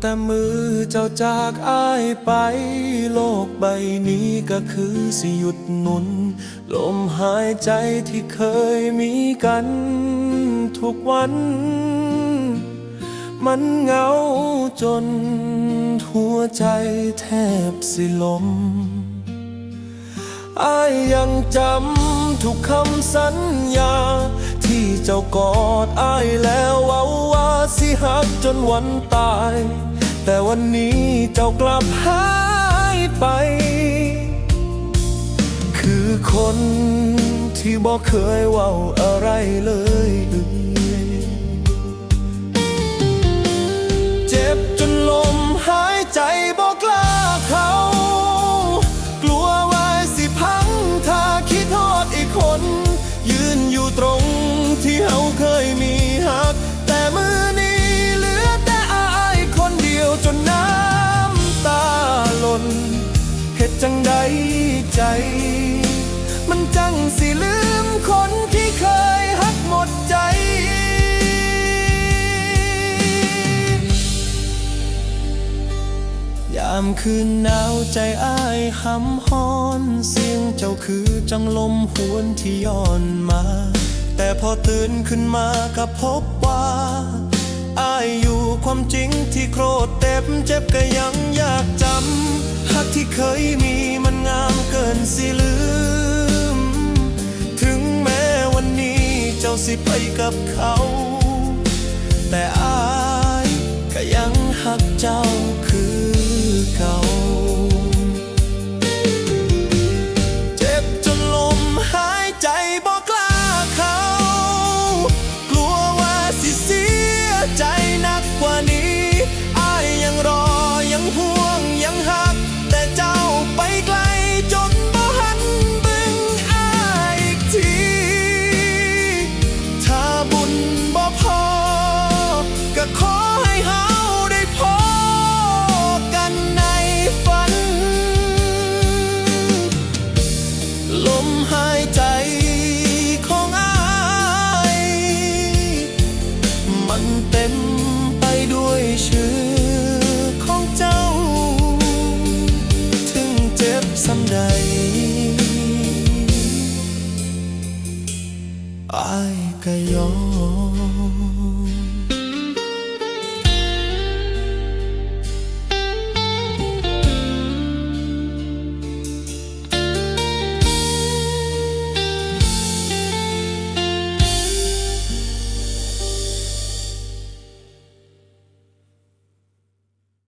แต่มือเจ้าจากอ้ายไป โลกใบนี้ก็คือสิหยุดหมุน ลมหายใจที่เคยมีกัน ทุกวัน มันเหงาจน หัวใจแทบสิลมอายยังจำทุกคำสัญญา ที่เจ้ากอดอายแล้วเว่าว่าสิ หักจนวันตาย แต่วันนี้เจ้ากลับหายไป คือคนที่บอกเคยว่าอะไรเลย ฮ็ดจังใจ มันจังสิลืมคนที่เคยหักหมดใจ ยามคืนหนาวใจอ้ายหำฮ้อนเสียงเจ้าคือจังลมหวนที่ย้อนมา แต่พอตื่นขึ้นมาก็พบว่าอ้ายอยู่ความจริงที่โครดเต็บเจ็บก็ยังอยากจำหักที่เคยมีมัน งามเกินสิลืม ถึงแม้วันนี้เจ้าสิไปกับ ay kayo.